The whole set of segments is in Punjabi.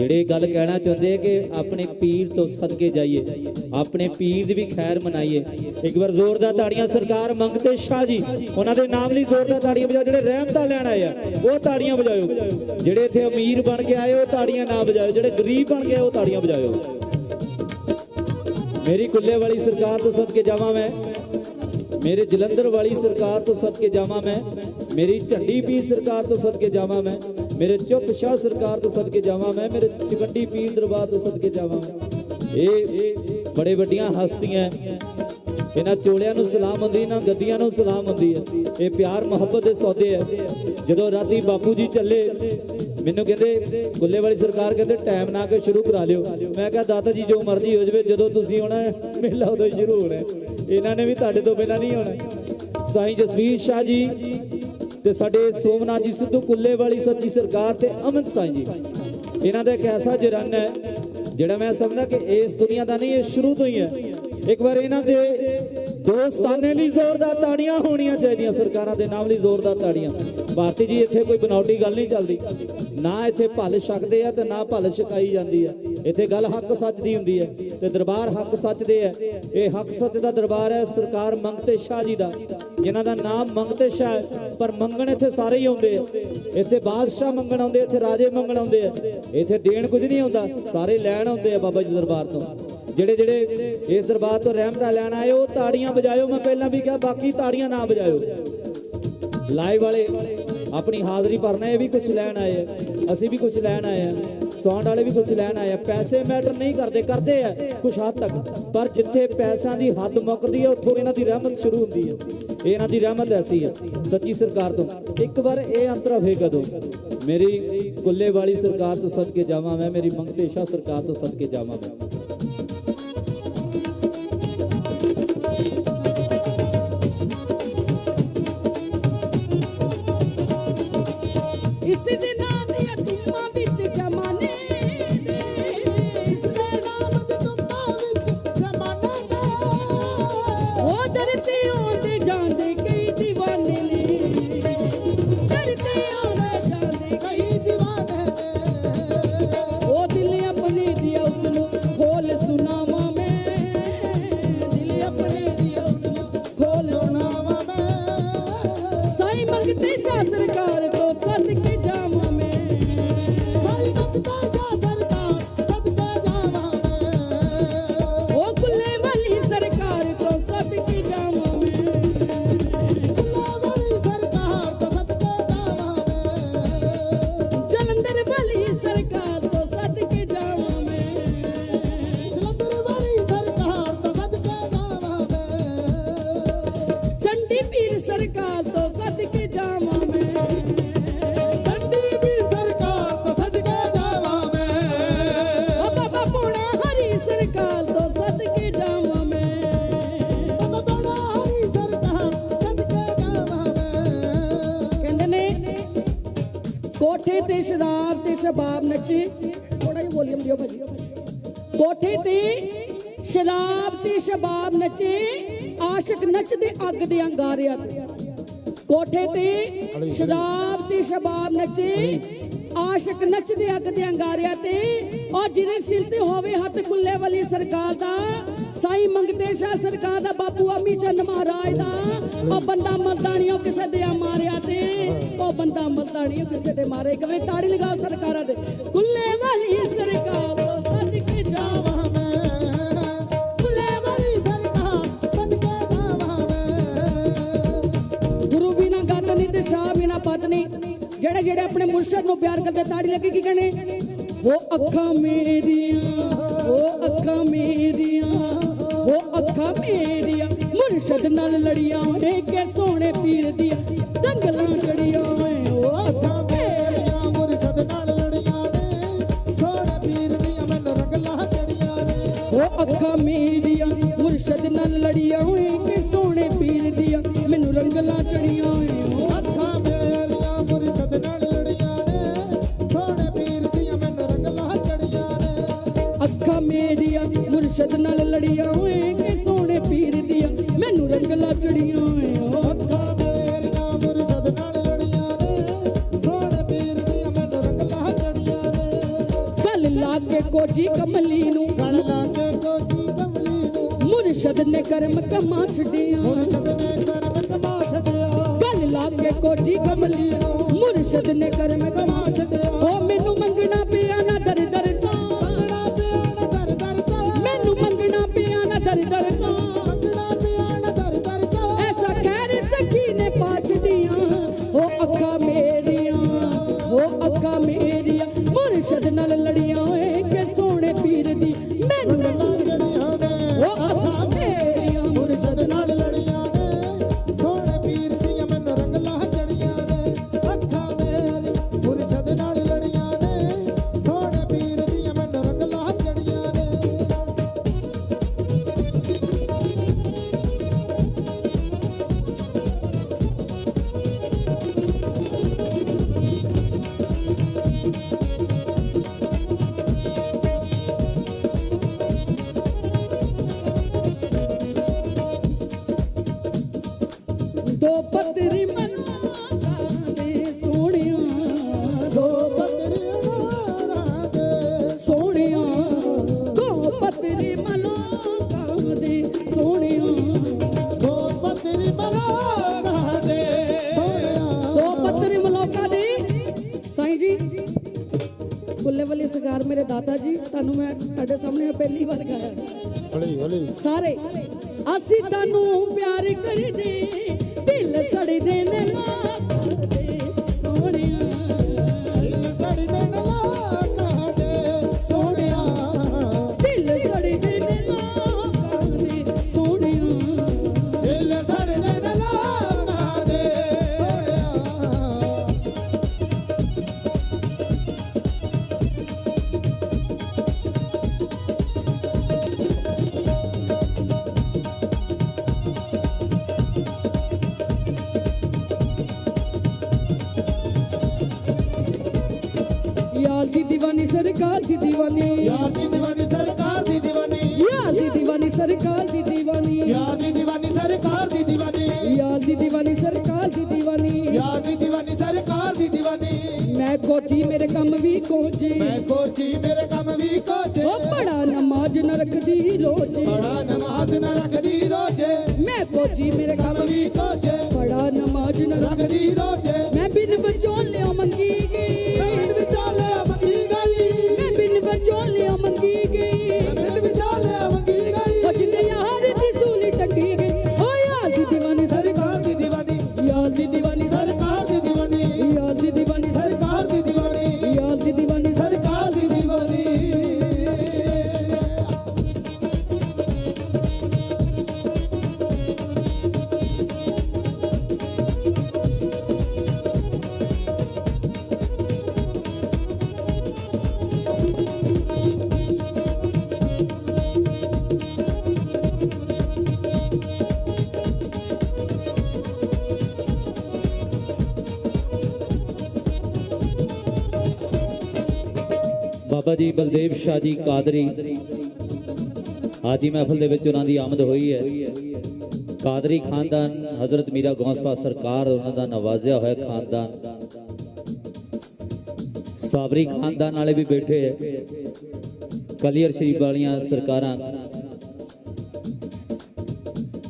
ਜਿਹੜੇ ਗੱਲ ਕਹਿਣਾ ਚਾਹੁੰਦੇ ਆ ਕਿ ਆਪਣੇ ਪੀਰ ਤੋਂ ਸਦਕੇ ਜਾਈਏ, ਆਪਣੇ ਪੀਰ ਦੀ ਵੀ ਖੈਰ ਮਨਾਈਏ। ਇੱਕ ਵਾਰ ਜ਼ੋਰਦਾਰ ਤਾੜੀਆਂ ਸਰਕਾਰ ਮੰਗਤੇ ਸ਼ਾਹ ਜੀ, ਉਹਨਾਂ ਦੇ ਨਾਮ ਲਈ ਜ਼ੋਰਦਾਰ ਤਾੜੀਆਂ ਵਜਾਓ, ਜਿਹੜੇ ਰਹਿਮਤਾਂ ਲੈਣ ਆਏ ਆ, ਉਹ ਤਾੜੀਆਂ ਵਜਾਓ। ਜਿਹੜੇ ਇੱਥੇ ਅਮੀਰ ਬਣ ਕੇ ਆਏ, ਉਹ ਤਾੜੀਆਂ ਨਾ ਵਜਾਓ। ਜਿਹੜੇ ਗਰੀਬ ਬਣ ਕੇ ਆਏ, ਉਹ ਤਾੜੀਆਂ ਵਜਾਇਓ ਮੇਰੀ ਕੁੱਲੇ ਵਾਲੀ ਸਰਕਾਰ ਤੋਂ ਸਦਕੇ ਜਾਵਾਂ ਮੈਂ। ਮੇਰੇ ਜਲੰਧਰ ਵਾਲੀ ਸਰਕਾਰ ਤੋਂ ਸਦਕੇ ਜਾਵਾਂ ਮੈਂ। ਮੇਰੀ ਝੰਡੀ ਪੀਰ ਸਰਕਾਰ ਤੋਂ ਸਦਕੇ ਜਾਵਾਂ ਮੈਂ। ਮੇਰੇ ਚੁੱਪ ਸ਼ਾਹ ਸਰਕਾਰ ਤੋਂ ਸਦਕੇ ਜਾਵਾਂ ਮੈਂ, ਮੇਰੇ ਚਕੰਡੀ ਪੀਰ ਦਰਬਾਰ ਤੋਂ ਸਦਕੇ ਜਾਵਾਂ ਮੈਂ। ਇਹ ਬੜੇ ਵੱਡੀਆਂ ਹਸਤੀਆਂ ਇਹਨਾਂ ਚੋਲਿਆਂ ਨੂੰ ਸਲਾਮ ਹੁੰਦੀ, ਇਹਨਾਂ ਗੱਦੀਆਂ ਨੂੰ ਸਲਾਮ ਹੁੰਦੀ ਹੈ ਇਹ ਪਿਆਰ, ਮੁਹੱਬਤ ਦੇ ਸੌਦੇ ਹੈ ਜਦੋਂ ਰਾਤੀ ਬਾਪੂ ਜੀ ਚੱਲੇ, ਮੈਨੂੰ ਕਹਿੰਦੇ ਗੁੱਲੇ ਵਾਲੀ ਸਰਕਾਰ ਕਹਿੰਦੇ ਟਾਈਮ ਨਾ ਕੇ ਸ਼ੁਰੂ ਕਰਾ ਲਿਓ। ਮੈਂ ਕਿਹਾ ਦਾਤਾ ਜੀ, ਜੋ ਮਰਜ਼ੀ ਹੋ ਜਵੇ, ਜਦੋਂ ਤੁਸੀਂ ਆਉਣਾ ਮੇਲਾ ਉਦੋਂ ਹੀ ਸ਼ੁਰੂ ਹੋਣਾ ਇਹਨਾਂ ਨੇ ਵੀ ਤੁਹਾਡੇ ਤੋਂ ਬਿਨਾਂ ਨਹੀਂ ਆਉਣਾ। ਸਾਈਂ ਜਸਵੀਰ ਸ਼ਾਹ ਜੀ ਤੇ ਸਾਡੇ ਸੋਮਨਾਥ ਜੀ ਸਿੱਧੂ ਕੁੱਲੇ ਵਾਲੀ ਸੱਚੀ ਸਰਕਾਰ ਤੇ ਅਮਨ ਸਾਈਂ ਜੀ। ਇਹਨਾਂ ਦਾ ਇੱਕ ਐਸਾ ਜਰਨ ਹੈ, ਜਿਹੜਾ ਮੈਂ ਸਮਝਦਾ ਕਿ ਇਸ ਦੁਨੀਆ ਦਾ ਨਹੀਂ, ਇਹ ਸ਼ੁਰੂ ਤੋਂ ਹੀ ਹੈ। ਇੱਕ ਵਾਰ ਇਹਨਾਂ ਦੇ ਦੋਸਤਾਨੇ ਲਈ ਜ਼ੋਰਦਾਰ ਤਾੜੀਆਂ ਹੋਣੀਆਂ ਚਾਹੀਦੀਆਂ, ਸਰਕਾਰਾਂ ਦੇ ਨਾਮ ਲਈ ਜ਼ੋਰਦਾਰ ਤਾੜੀਆਂ। ਭਾਰਤੀ ਜੀ, ਇੱਥੇ ਕੋਈ ਬਨਾਵਟੀ ਗੱਲ ਨਹੀਂ ਚੱਲਦੀ। ਨਾ ਇੱਥੇ ਭਲ ਛਕਦੇ ਆ ਤੇ ਨਾ ਭਲ ਛਕਾਈ ਜਾਂਦੀ ਹੈ ਇੱਥੇ ਗੱਲ ਹੱਕ ਸੱਚ ਦੀ ਹੁੰਦੀ ਹੈ ਤੇ ਦਰਬਾਰ ਹੱਕ ਸੱਚ ਦੇ ਹੈ। ਇਹ ਹੱਕ ਸੱਚ ਦਾ ਦਰਬਾਰ ਹੈ, ਸਰਕਾਰ ਮੰਗਤੇ ਸ਼ਾਹ ਜੀ ਦਾ। ਜਿਨ੍ਹਾਂ ਦਾ ਨਾਮ ਮੰਗਤੇ ਸ਼ਾਹ ਹੈ, ਪਰ ਮੰਗਣ ਇੱਥੇ ਸਾਰੇ ਹੀ ਆਉਂਦੇ ਆ। ਇੱਥੇ ਬਾਦਸ਼ਾਹ ਮੰਗਣ ਆਉਂਦੇ ਇੱਥੇ ਰਾਜੇ ਮੰਗਣ ਆਉਂਦੇ ਆ। ਇੱਥੇ ਦੇਣ ਕੁਝ ਨਹੀਂ ਆਉਂਦਾ, ਸਾਰੇ ਲੈਣ ਆਉਂਦੇ ਆ ਬਾਬਾ ਜੀ ਦਰਬਾਰ ਤੋਂ। ਜਿਹੜੇ ਜਿਹੜੇ ਇਸ ਦਰਬਾਰ ਤੋਂ ਰਹਿਮਤਾਂ ਲੈਣ ਆਏ, ਉਹ ਤਾੜੀਆਂ ਵਜਾਇਓ। ਮੈਂ ਪਹਿਲਾਂ ਵੀ ਕਿਹਾ, ਬਾਕੀ ਤਾੜੀਆਂ ਨਾ ਵਜਾਇਓ। ਲਾਈਵ ਵਾਲੇ, ਆਪਣੀ ਹਾਜ਼ਰੀ ਭਰਨਾ, ਇਹ ਵੀ ਕੁਝ ਲੈਣ ਆਏ ਆ। ਅਸੀਂ ਵੀ ਕੁਝ ਲੈਣ ਆਏ ਆ। ਸਾਊਂਡ ਵਾਲੇ ਵੀ ਕੁਝ ਲੈਣ ਆਏ ਆ। ਪੈਸੇ ਮੈਟਰ ਨਹੀਂ ਕਰਦੇ ਕਰਦੇ ਆ ਕੁਝ ਹੱਦ ਤੱਕ। ਪਰ ਜਿੱਥੇ ਪੈਸਿਆਂ ਦੀ ਹੱਦ ਮੁੱਕਦੀ ਹੈ ਉੱਥੋਂ ਇਹਨਾਂ ਦੀ ਰਹਿਮਤ ਸ਼ੁਰੂ ਹੁੰਦੀ ਹੈ ਇਹਨਾਂ ਦੀ ਰਹਿਮਤ ਐਸੀ ਹੈ ਸੱਚੀ ਸਰਕਾਰ ਤੋਂ। ਇੱਕ ਵਾਰ ਇਹ ਅੰਤਰਾ ਫੇ ਕਦੋਂ? ਮੇਰੀ ਕੁੱਲੇ ਵਾਲੀ ਸਰਕਾਰ ਤੋਂ ਸਦਕੇ ਜਾਵਾਂ ਮੈਂ, ਮੇਰੀ ਮੰਗਤੇ ਸ਼ਾਹ ਸਰਕਾਰ ਤੋਂ ਸਦਕੇ ਜਾਵਾਂ ਮੈਂ। ਕੋਠੇ ਤੇ ਸ਼ਰਾਬ ਤੇ ਸ਼ਬਾਬ ਨੱਚੀ। ਥੋੜਾ ਜਿਹਾ ਵੋਲੀਅਮ ਦਿਓ ਭਾਜੀ। ਕੋਠੇ ਤੇ ਸ਼ਰਾਬ ਤੇ ਸ਼ਬਾਬ ਨੱਚੇ। ਆਸ਼ਿਕ ਨੱਚਦੇ ਅੱਗ ਦੇ ਅੰਗਾਰਿਆਂ ਤੇ। ਕੋਠੇ ਤੇ ਸ਼ਰਾਬ ਤੇ ਸ਼ਬਾਬ ਨੱਚੇ। ਆਸ਼ਿਕ ਨੱਚਦੇ ਅੱਗ ਦੇ ਅੰਗਾਰਿਆਂ ਤੇ। ਉਹ ਜਿਹਦੇ ਸਿਰ ਤੇ ਹੋਵੇ ਹੱਥ ਗੁੱਲੇ ਵਾਲੀ ਸਰਕਾਰ ਦਾ। ਸਾਈ ਮੰਗਤੇ ਸ਼ਾਹ ਸਰਕਾਰ ਦਾ, ਬਾਪੂ ਅਮੀ ਚੰਦ ਮਹਾਰਾਜ ਦਾ। ਉਹ ਬੰਦਾ ਮਰਦਾ ਨਹੀਂ ਉਹ ਕਿਸੇ ਦੇ ਉਹ ਬੰਦਾ ਮਰਦਾ ਨਹੀਂ ਉਹ ਕਿਸੇ ਦੇ ਮਾਰੇ ਕਵੇ ਤਾੜੀ ਲਗਾਓ ਸਰਕਾਰਾਂ ਦੇ। ਕੁੱਲੇ ਵਾਲੀ ਸਰਕਾਰ ਸਦਕੇ ਜਾਵਾਂ ਜਾਵਾਂ ਜਿਹੜੇ ਜਿਹੜੇ ਆਪਣੇ ਮੁਰਸ਼ਦ ਨੂੰ ਪਿਆਰ ਕਰਦੇ, ਤਾੜੀ ਲੱਗੀ ਕੀ ਕਹਣੇ ਉਹ ਅੱਖਾਂ ਮੇਰੀਆਂ ਉਹ ਅੱਖਾਂ ਮੇਰੀਆਂ ਉਹ ਅੱਖਾਂ ਮੇਰੀਆਂ। ਮੁਰਸ਼ਦ ਨਾਲ ਲੜੀਆਂ ਏ ਕੇ ਸੋਹਣੇ ਪੀਰ ਦੀਆਂ। ਦੰਗਲਾਂ ਮੇਰੀਆਂ ਮੁਰਸ਼ਦ ਨਾਲ ਲੜੀਆਂ ਓਏ ਕਿ ਸੋਹਣੇ ਪੀਰ ਦੀਆਂ। ਮੈਨੂੰ ਰੰਗਲਾ ਚੜੀਆਂ ਓਏ ਓ। ਅੱਖਾਂ ਮੇਰੀਆਂ ਮੁਰਸ਼ਦ ਨਾਲ ਲੜੀਆਂ ਨੇ ਸੋਹਣੇ ਪੀਰ ਦੀਆਂ ਮੈਨੂੰ ਰੰਗਲਾਂ ਚੜੀਆਂ ਨੇ। ਗੱਲ ਲਾਗੇ ਕੋਜੀ ਕਮਲੀ ਨੂੰ। ਗਲ ਲਾਗੇ ਕੋਜੀ ਕਮਲੀ ਨੂੰ। ਮੁਰਸ਼ਦ ਨੇ ਕਰਮ ਕਮਾ ਛੱਡਿਆ। ਮੁਰਸ਼ਦ ਨੇ ਕਰਮ ਕਮਾ ਛੱਡਿਆ। ਗਲ ਲਾਗੇ ਕੋਜੀ ਕਮਲੀ ਨੂੰ। ਮੁਰਸ਼ਦ ਨੇ ਕਰਮ ਕਮਾ ਮੁਰਸ਼ਦ ਨਾਲ ਦੋ ਪਤਰੀ ਮਨਾਂ ਦੇ ਸੋਹਣਿਆਂ ਦੋ ਪਤਰੀਆਂ ਮਾਰਾਂ ਦੇ ਸੋਹਣਿਆਂ ਦੋ ਪਤਰੀ ਮਨਾਂ ਦੇ ਸੋਹਣਿਆਂ ਦੋ ਪਤਰੀ ਮਲਾਰਾਂ ਦੇ ਸੋਹਣਿਆ ਦੋ ਪੱਤਰ ਮਲੌਕਾ ਦੇ। ਸਾਈਂ ਜੀ ਕੁੱਲੇ ਵਾਲੀ ਸਗਾਰ ਮੇਰੇ ਦਾਦਾ ਜੀ ਤੁਹਾਨੂੰ ਮੈਂ ਤੁਹਾਡੇ ਸਾਹਮਣੇ ਪਹਿਲੀ ਵਾਰ ਗਾਇਆ। ਹੌਲੀ ਹੌਲੀ। ਸਾਰੇ ਅਸੀਂ ਤੁਹਾਨੂੰ ਮੈਂ ਕੋਚੀ ਮੇਰੇ ਕੰਮ ਵੀ ਕੋਚੀ ਮੈਂ ਕੋਚੀ ਮੇਰੇ ਕੰਮ ਵੀ ਕੋਚੇ ਉਹ ਬੜਾ ਨਮਾਜ਼ ਨ ਰੱਖਦੀ ਰੋਜ਼। ਬੜਾ ਨਮਾਜ਼ ਨਾ ਰੱਖਦੀ ਰੋਜੇ। ਮੈਂ ਕੋਚੀ ਮੇਰੇ ਕੰਮ ਕੰਮ ਵੀ ਬਾਬਾ ਜੀ ਬਲਦੇਵ ਸ਼ਾਹ ਜੀ ਕਾਦਰੀ। ਆਜੀ ਮਹਿਫਲ ਦੇ ਵਿੱਚ ਉਹਨਾਂ ਦੀ ਆਮਦ ਹੋਈ ਹੈ। ਕਾਦਰੀ ਖਾਨਦਾਨ, ਹਜ਼ਰਤ ਮੀਰਾ ਗੌਸਪਾ ਸਰਕਾਰ, ਉਹਨਾਂ ਦਾ ਨਵਾਜ਼ਿਆ ਹੋਇਆ ਖਾਨਦਾਨ। ਸਾਬਰੀ ਖਾਨਦਾਨ ਵਾਲੇ ਵੀ ਬੈਠੇ ਹੈ। ਕਲੀਅਰ ਸ਼ਰੀਫ ਵਾਲੀਆਂ ਸਰਕਾਰਾਂ।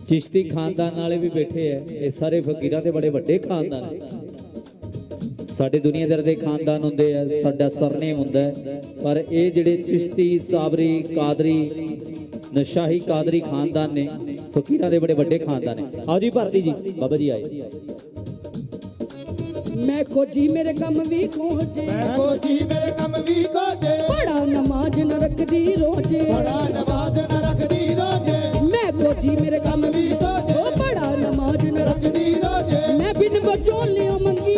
ਚਿਸ਼ਤੀ ਖਾਨਦਾਨ ਵਾਲੇ ਵੀ ਬੈਠੇ ਹੈ। ਇਹ ਸਾਰੇ ਫਕੀਰਾਂ ਦੇ ਬੜੇ ਵੱਡੇ ਖਾਨਦਾਨ ਸਾਡੇ ਦੁਨੀਆਦਾਰ ਦੇ ਖਾਨਦਾਨ ਹੁੰਦੇ ਆ ਸਾਡਾ ਸਰਨੇਮ ਹੁੰਦਾ ਪਰ ਇਹ ਜਿਹੜੇ ਚਿਸ਼ਤੀ ਸਾਬਰੀ ਕਾਦਰੀ ਨਸ਼ਾਹੀ ਕਾਦਰੀ ਖਾਨਦਾਨ ਨੇ ਫਕੀਰਾਂ ਦੇ ਬੜੇ ਵੱਡੇ ਖਾਨਦਾਨ ਨੇ। ਆਓ ਜੀ ਭਾਰਤੀ ਜੀ ਬਾਬਾ ਜੀ ਆਏ। ਮੈਂ ਕੋਜੀ ਮੇਰੇ ਕੰਮ ਵੀ ਕੋਚੇ ਮੈਂ ਕੋਚੀ ਮੇਰੇ ਕੰਮ ਵੀ ਕੋਚੇ ਬੜਾ ਨਮਾਜ਼ ਨ ਰੱਖਦੀ ਰੋਜ਼ੇ। ਬੜਾ ਨਮਾਜ਼ ਨਾ ਰੱਖਦੀ ਰੋਜੇ। ਮੈਂ ਕੋਜੀ ਮੇਰੇ ਕੰਮ ਵੀ ਉਹ ਬੜਾ ਨਮਾਜ਼ ਨ ਰੱਖ ਰੱਖਦੀ ਰੋਜੇ। ਮੈਂ ਬਿਨ ਵਿਚੋਲਿਓ ਮੰਗੀ।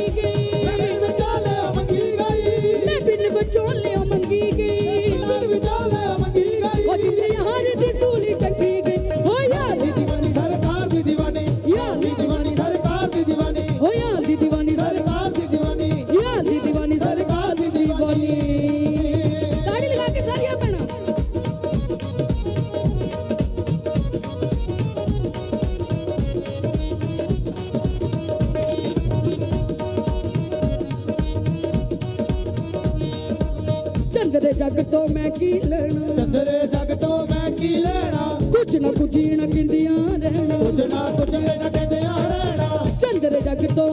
তো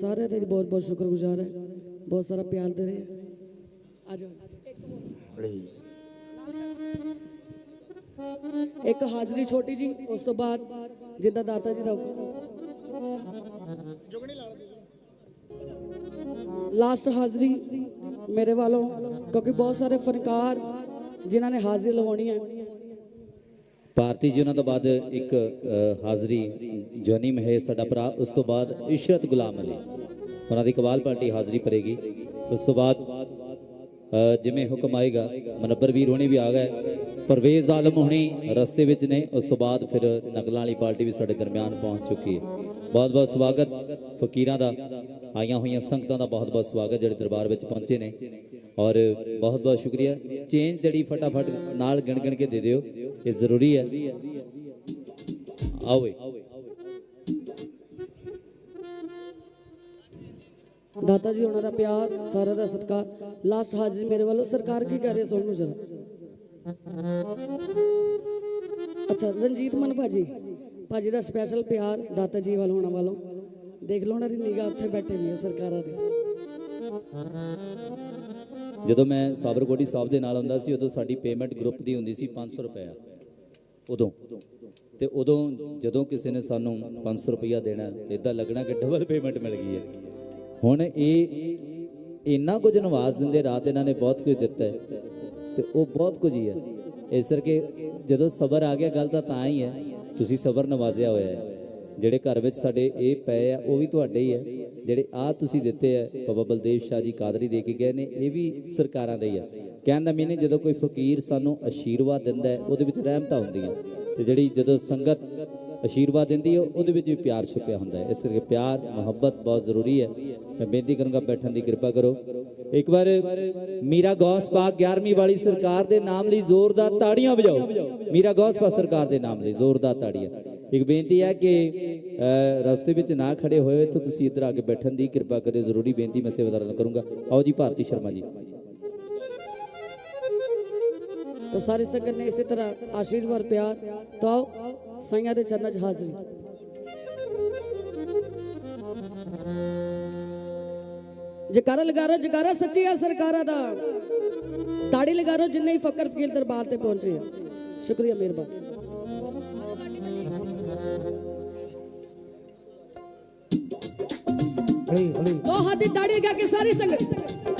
ਸਾਰਿਆਂ ਦਾ ਬਹੁਤ ਬਹੁਤ ਸ਼ੁਕਰਗੁਜ਼ਾਰ ਹੈ। ਬਹੁਤ ਸਾਰਾ ਪਿਆਰ ਦੇ ਰਹੇ ਆ ਜਾਓ। ਇੱਕ ਹਾਜ਼ਰੀ ਛੋਟੀ ਜੀ, ਉਸ ਤੋਂ ਬਾਅਦ ਜਿੱਦਾਂ ਦਾਤਾ ਜੀ ਦਾ ਲਾਸਟ ਹਾਜ਼ਰੀ ਮੇਰੇ ਵੱਲੋਂ, ਕਿਉਂਕਿ ਬਹੁਤ ਸਾਰੇ ਫਨਕਾਰ ਜਿਨ੍ਹਾਂ ਨੇ ਹਾਜ਼ਰੀ ਲਵਾਉਣੀ ਹੈ ਭਾਰਤੀ ਜੀ, ਉਹਨਾਂ ਤੋਂ ਬਾਅਦ ਇੱਕ ਹਾਜ਼ਰੀ ਜੋਨੀ ਮਹੇ ਸਾਡਾ ਭਰਾ। ਉਸ ਤੋਂ ਬਾਅਦ ਇਸ਼ਰਤ ਗੁਲਾਮ ਅਲੀ। ਉਹਨਾਂ ਦੀ ਕਵਾਲ ਪਾਰਟੀ ਹਾਜ਼ਰੀ ਭਰੇਗੀ। ਉਸ ਤੋਂ ਬਾਅਦ ਜਿਵੇਂ ਹੁਕਮ ਆਏਗਾ, ਮਨੱਬਰ ਵੀਰ ਹੋਣੀ ਵੀ ਆ ਗਏ। ਪਰਵੇਜ਼ ਆਲਮ ਹੋਣੀ ਰਸਤੇ ਵਿੱਚ ਨੇ। ਉਸ ਤੋਂ ਬਾਅਦ ਫਿਰ ਨਕਲਾਂ ਵਾਲੀ ਪਾਰਟੀ ਵੀ ਸਾਡੇ ਦਰਮਿਆਨ ਪਹੁੰਚ ਚੁੱਕੀ ਹੈ। ਬਹੁਤ ਬਹੁਤ ਸਵਾਗਤ ਫਕੀਰਾਂ ਦਾ। ਆਈਆਂ ਹੋਈਆਂ ਸੰਗਤਾਂ ਦਾ ਬਹੁਤ ਬਹੁਤ ਸਵਾਗਤ, ਜਿਹੜੇ ਦਰਬਾਰ ਵਿੱਚ ਪਹੁੰਚੇ ਨੇ। ਔਰ ਬਹੁਤ ਬਹੁਤ ਸ਼ੁਕਰੀਆ। ਚੇਂਜ ਜਿਹੜੀ ਫਟਾਫਟ ਨਾਲ ਗਿਣ ਗਿਣ ਕੇ ਦੇ ਦਿਓ। ਇਹ ਜ਼ਰੂਰੀ ਹੈ। ਆਓ ਦਾਤਾ ਜੀ, ਉਹਨਾਂ ਦਾ ਪਿਆਰ ਸਾਰਾ ਦਾ ਸਤਿਕਾਰ। ਲਾਸਟ ਹਾਜ਼ਰੀ ਮੇਰੇ ਵੱਲੋਂ। ਸਰਕਾਰ ਕੀ ਕਰ ਰਹੀ ਹੈ? ਸੁਣ ਨੂੰ ਜਰਾ। ਅੱਛਾ, ਰਣਜੀਤ ਮਨ ਭਾਜੀ। ਭਾਜੀ ਦਾ ਸਪੈਸ਼ਲ ਪਿਆਰ ਦਾਤਾ ਜੀ ਵੱਲ ਹੋਣਾ ਵੱਲੋਂ। ਦੇਖ ਲਓ ਉਹਨਾਂ ਦੀ ਨਿਗਾਹ ਉੱਥੇ ਬੈਠੇ ਵੀ ਹੈ ਸਰਕਾਰਾਂ ਦੀ। ਜਦੋਂ ਮੈਂ ਸਾਬਰਕੋਟੀ ਸਾਹਿਬ ਦੇ ਨਾਲ ਹੁੰਦਾ ਸੀ, ਉਦੋਂ ਸਾਡੀ ਪੇਮੈਂਟ ਗਰੁੱਪ ਦੀ ਹੁੰਦੀ ਸੀ 500 ਰੁਪਇਆ। ਉਦੋਂ। ਤੇ ਉਦੋਂ ਜਦੋਂ ਕਿਸੇ ਨੇ ਸਾਨੂੰ 500 ਰੁਪਇਆ ਦੇਣਾ ਤੇ ਇਦਾਂ ਲੱਗਣਾ ਕਿ ਡਬਲ ਪੇਮੈਂਟ ਮਿਲ ਗਈ ਹੈ। ਹੁਣ ਇਹ ਇੰਨਾ ਕੁਝ ਨਵਾਜ਼ ਦਿੰਦੇ, ਰਾਤ ਇਹਨਾਂ ਨੇ ਬਹੁਤ ਕੁਝ ਦਿੱਤਾ ਹੈ। ਤੇ ਉਹ ਬਹੁਤ ਕੁਝ ਹੀ ਹੈ। ਇਸ ਕਰਕੇ ਜਦੋਂ ਸਬਰ ਆ ਗਿਆ, ਗੱਲ ਤਾਂ ਤਾਂ ਹੀ ਹੈ। ਤੁਸੀਂ ਸਬਰ ਨਵਾਜ਼ਿਆ ਹੋਇਆ ਹੈ। ਜਿਹੜੇ ਘਰ ਵਿੱਚ ਸਾਡੇ ਇਹ ਪਏ ਆ, ਉਹ ਵੀ ਤੁਹਾਡੇ ਹੀ ਹੈ। ਜਿਹੜੇ ਆ ਤੁਸੀਂ ਦਿੱਤੇ ਆ, ਬਾਬਾ ਬਲਦੇਵ ਸ਼ਾਹ ਜੀ ਕਾਦਰੀ ਦੇ ਕੇ ਗਏ ਨੇ, ਇਹ ਵੀ ਸਰਕਾਰਾਂ ਦਾ ਹੀ ਆ। ਕਹਿਣ ਦਾ ਮੀਨਿੰਗ ਜਦੋਂ ਕੋਈ ਫਕੀਰ ਸਾਨੂੰ ਆਸ਼ੀਰਵਾਦ ਦਿੰਦਾ ਹੈ, ਉਹਦੇ ਵਿੱਚ ਰਹਿਮਤਾਂ ਹੁੰਦੀਆਂ ਤੇ ਜਿਹੜੀ ਜਦੋਂ ਸੰਗਤ ਆਸ਼ੀਰਵਾਦ ਦਿੰਦੀ ਹੈ, ਉਹਦੇ ਵਿੱਚ ਵੀ ਪਿਆਰ ਛੁਪਿਆ ਹੁੰਦਾ ਹੈ। ਇਸ ਕਰਕੇ ਪਿਆਰ, ਮੁਹੱਬਤ ਬਹੁਤ ਜ਼ਰੂਰੀ ਹੈ। ਮੈਂ ਬੇਨਤੀ ਕਰੂੰਗਾ, ਬੈਠਣ ਦੀ ਕਿਰਪਾ ਕਰੋ। ਇੱਕ ਵਾਰ ਮੀਰਾ ਗੌਸ ਪਾਕ 11ਵੀਂ ਵਾਲੀ ਸਰਕਾਰ ਦੇ ਨਾਮ ਲਈ ਜ਼ੋਰਦਾਰ ਤਾੜੀਆਂ ਵਜਾਓ। ਮੀਰਾ ਗੌਸ ਪਾਕ ਸਰਕਾਰ ਦੇ ਨਾਮ ਲਈ ਜ਼ੋਰਦਾਰ ਤਾੜੀਆਂ। ਇੱਕ ਬੇਨਤੀ ਹੈ ਕਿ ਰਸਤੇ ਵਿੱਚ ਨਾ ਖੜੇ ਹੋਏ ਇੱਥੋਂ ਤੁਸੀਂ ਇੱਧਰ ਆ ਕੇ ਬੈਠਣ ਦੀ ਕਿਰਪਾ ਕਰਿਓ, ਜ਼ਰੂਰੀ ਬੇਨਤੀ ਮੈਂ ਸੇਵਾਦਾਰਾਂ ਨੂੰ ਕਰੂੰਗਾ। ਆਓ ਜੀ, ਭਾਰਤੀ ਸ਼ਰਮਾ ਜੀ। ਤਾਂ ਸਾਰੀ ਸੰਗਤ ਨੇ ਇਸੇ ਤਰ੍ਹਾਂ ਆਸ਼ੀਰਵਾਦ, ਪਿਆਰ ਤਾਂ ਸਾਈਆਂ ਦੇ ਚਰਨਾਂ 'ਚ ਹਾਜ਼ਰੀ। ਜਕਾਰਾ ਲਗਾ ਰੋ, ਜਕਾਰਾ ਸੱਚੀ ਆ ਸਰਕਾਰਾਂ ਦਾ। ਤਾੜੀ ਲਗਾ ਰੋ, ਜਿੰਨੇ ਹੀ ਫਕਰ ਫਕੀਰ ਦਰਬਾਰ ਤੇ ਪਹੁੰਚੇ ਆ। ਸ਼ੁਕਰੀਆ, ਮਿਹਰਬਾਨ। ਅਲੀ ਅਲੀ ਲੋਹਾ ਦੀ ਦਾੜੀ ਗਾ ਕੇ ਸਾਰੀ ਸੰਗਤ।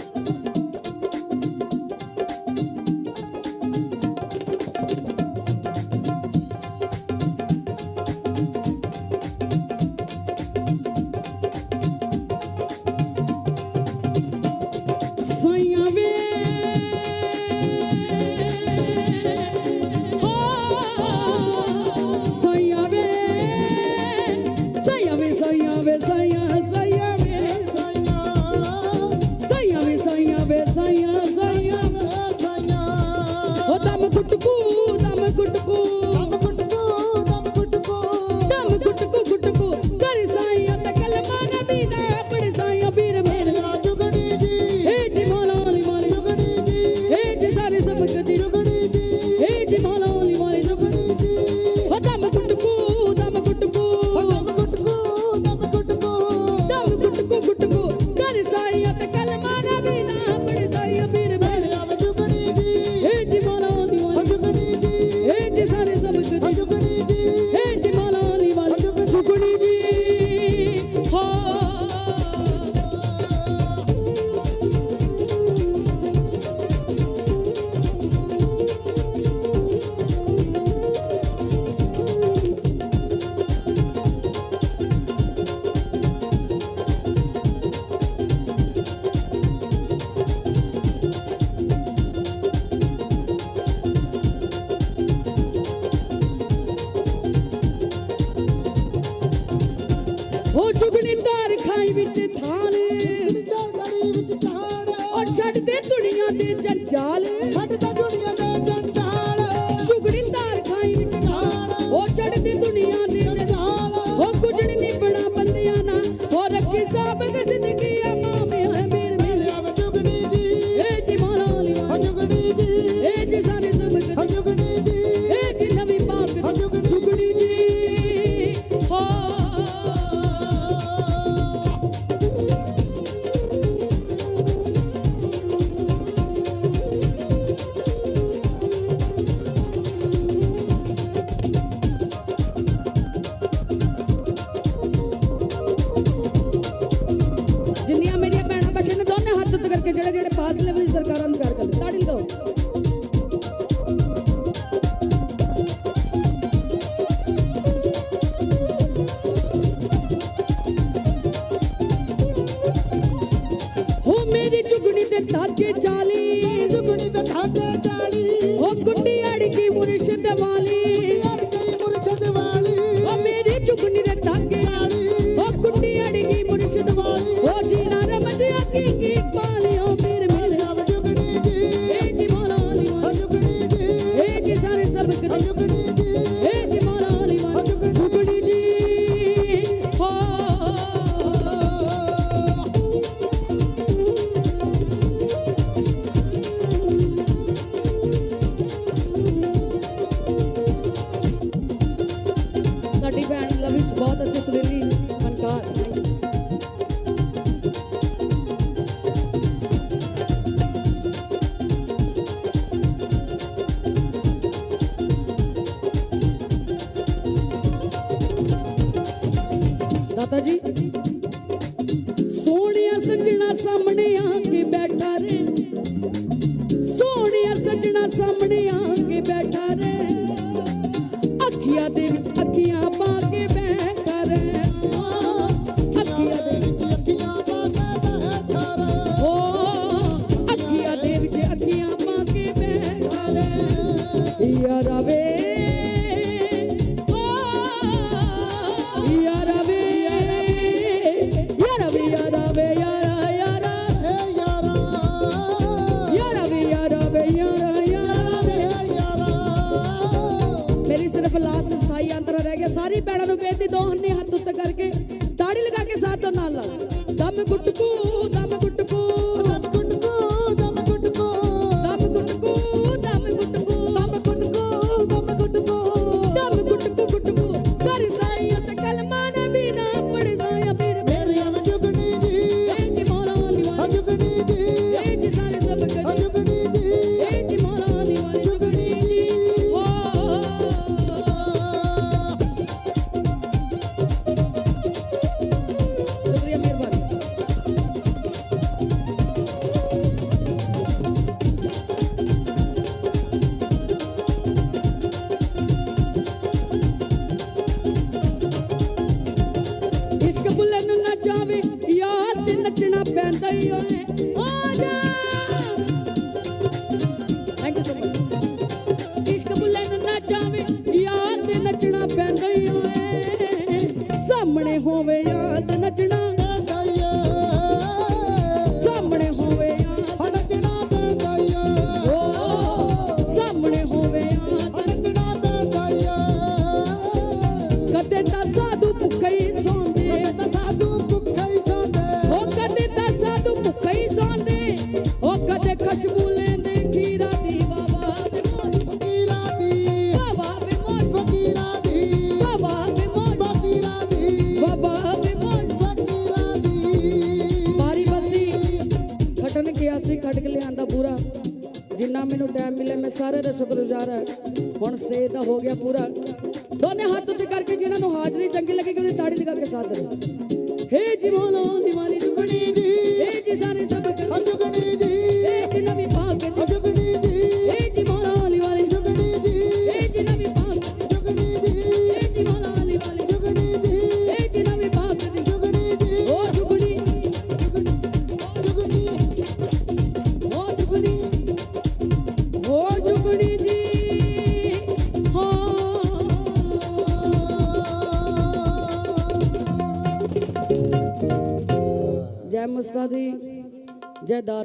ਹੋ ਗਿਆ ਪੂਰਾ।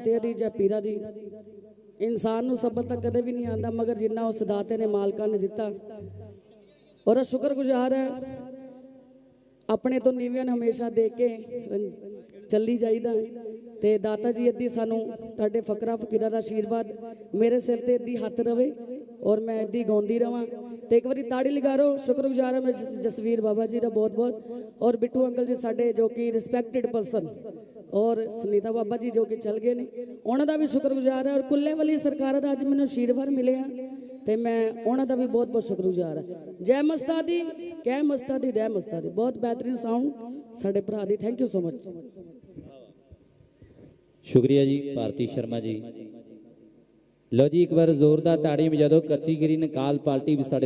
ਦਾਤਿਆ ਦੀ ਜਾਂ ਪੀਰਾ ਦੀ, ਇਨਸਾਨ ਨੂੰ ਸਬਰ ਤਾਂ ਕਦੇ ਵੀ ਨਹੀਂ ਆਂਦਾ ਮਗਰ ਜਿੰਨਾ ਉਸ ਦਾਤੇ ਨੇ ਮਾਲਕਾਂ ਨੇ ਦਿੱਤਾ। ਔਰ ਸ਼ੁਕਰਗੁਜ਼ਾਰ ਹੈ, ਆਪਣੇ ਤੋਂ ਨੀਵਿਆਂ ਨੂੰ ਹਮੇਸ਼ਾ ਦੇਖ ਕੇ ਚੱਲੀ ਜਾਈਦਾ ਹੈ। ਤੇ ਦਾਤਾ ਜੀ ਅੱਦੀ ਸਾਨੂੰ ਤੁਹਾਡੇ ਫਕਰਾ ਫਕੀਰਾਂ ਦਾ ਆਸ਼ੀਰਵਾਦ ਮੇਰੇ ਸਿਰ ਤੇ ਅੱਦੀ ਹੱਥ ਰਵੇ ਔਰ ਮੈਂ ਅੱਦੀ ਗਾਉਂਦੀ ਰਵਾਂ। ਤੇ ਇੱਕ ਵਾਰੀ ਤਾੜੀ ਲਗਾ ਰੋ ਸ਼ੁਕਰਗੁਜ਼ਾਰ ਹਾਂ ਮੈਂ ਜਸਵੀਰ ਬਾਬਾ ਜੀ ਦਾ ਬਹੁਤ ਬਹੁਤ ਔਰ ਬਿੱਟੂ ਅੰਕਲ ਜੀ ਸਾਡੇ ਜੋ ਕਿ ਰਿਸਪੈਕਟਡ ਪਰਸਨ ਔਰ ਸੁਨੀਤਾ ਬਾਬਾ ਜੀ ਜੋ ਕਿ ਚੱਲ ਗਏ ਨੇ, ਉਹਨਾਂ ਦਾ ਵੀ ਸ਼ੁਕਰਗੁਜ਼ਾਰ ਹੈ ਔਰ ਕੁੱਲੇ ਵਾਲੀ ਸਰਕਾਰ ਦਾ ਅੱਜ ਮੈਨੂੰ ਆਸ਼ੀਰਵਾਦ ਮਿਲਿਆ ਤੇ ਮੈਂ ਉਹਨਾਂ ਦਾ ਵੀ ਬਹੁਤ ਬਹੁਤ ਸ਼ੁਕਰਗੁਜ਼ਾਰ ਹਾਂ। ਜੈ ਮਸਤਾ ਦੀ ਕਹਿ ਮਸਤਾ ਦੀ ਰਹਿ ਮਸਤਾ ਦੀ ਬਹੁਤ ਬਿਹਤਰੀਨ ਸਾਊਂਡ ਸਾਡੇ ਭਰਾ ਦੀ। ਥੈਂਕ ਯੂ ਸੋ ਮਚ ਸ਼ੁਕਰੀਆ ਜੀ, ਭਾਰਤੀ ਸ਼ਰਮਾ ਜੀ। ਲਓ ਜੀ, ਇੱਕ ਵਾਰ ਜ਼ੋਰਦਾਰ ਤਾੜੀ ਵਜਾ ਦਿਓ ਕੱਚੀ ਗਰੀ ਨਕਾਲ ਪਾਰਟੀ ਵੀ ਸਾਡੇ